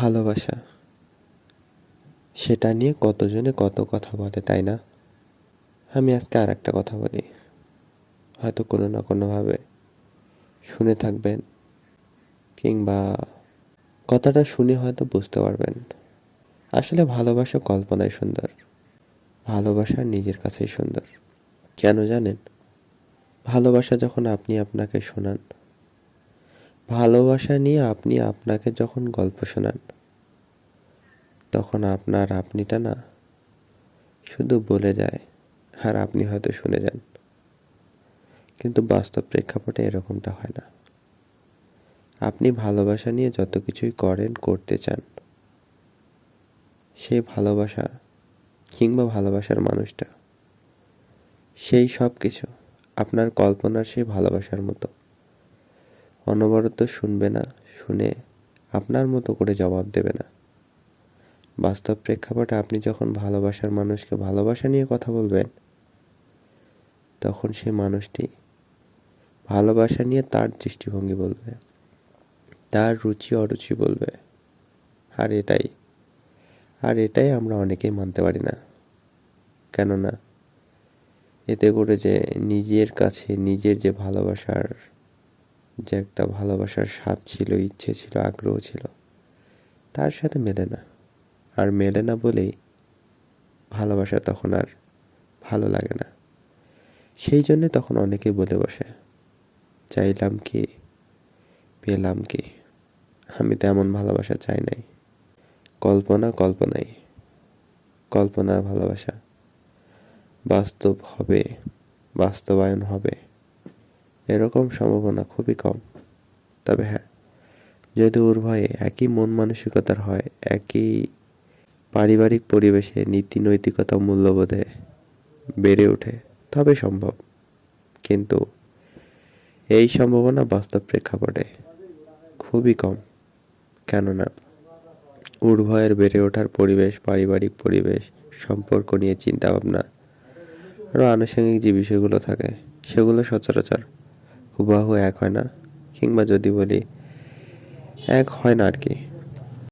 ভালোবাসা। সেটা নিয়ে কতজনে কত কথা বলে, তাই না? আমি আজকে আর একটা কথা বলি। হয়তো কোনো না কোনোভাবে শুনে থাকবেন কিংবা কথাটা শুনে হয়তো বুঝতে পারবেন। আসলে ভালোবাসা কল্পনায় সুন্দর। ভালোবাসা নিজের কাছেই সুন্দর। কেন জানেন? ভালোবাসা যখন আপনি আপনাকে শোনান ভালোবাসা নিয়ে আপনি আপনাকে যখন গল্প শোনান, তখন আপনার আপনিটা না শুধু বলে যায় আর আপনি হয়তো শুনে যান। কিন্তু বাস্তব প্রেক্ষাপটে এরকমটা হয় না। আপনি ভালোবাসা নিয়ে যত কিছুই করেন, করতে চান, সেই ভালোবাসা কিংবা ভালোবাসার মানুষটা, সেই সব কিছু আপনার কল্পনার সেই ভালোবাসার মতো। অনবরত শুনবে না, শুনে আপনার মতো করে জবাব দেবে না। বাস্তব প্রেক্ষাপটে আপনি যখন ভালোবাসার মানুষকে ভালোবাসা নিয়ে কথা বলবেন, তখন সে মানুষটি ভালোবাসা নিয়ে তার দৃষ্টিভঙ্গি বলবে, তার রুচি অরুচি বলবে। আর এটাই আর এটাই আমরা অনেকেই মানতে পারি না। কেননা, এতে করে যে নিজের কাছে নিজের যে ভালোবাসার যে একটা ভালোবাসার স্বাদ ছিল, ইচ্ছে ছিল, আগ্রহ ছিল, তার সাথে মেলে না। আর মেলে না বলেই ভালোবাসা তখন আর ভালো লাগে না। সেই জন্যে তখন অনেকে বলে বসে, চাইলাম কি, পেলাম কি? আমি তেমন ভালোবাসা চাই নাই। কল্পনা, কল্পনাই। কল্পনার ভালোবাসা। বাস্তব হবে, বাস্তবায়ন হবে। এরকম সম্ভাবনা খুবই কম। তবে হ্যাঁ যদি উভয়ে একই মন মানসিকতার হয়, একই পারিবারিক পরিবেশে নীতি নৈতিকতা মূল্যবোধে বেড়ে ওঠে, তবে সম্ভব। কিন্তু এই সম্ভাবনা বাস্তব প্রেক্ষাপটে খুবই কম। কেননা উর্ভয়ের বেড়ে ওঠার পরিবেশ, পারিবারিক পরিবেশ, সম্পর্ক নিয়ে চিন্তাভাবনা, আরও আনুষঙ্গিক যে বিষয়গুলো থাকে, সেগুলো সচরাচর হুবাহু এক হয় না কিংবা যদি বলি এক হয় না আর কি।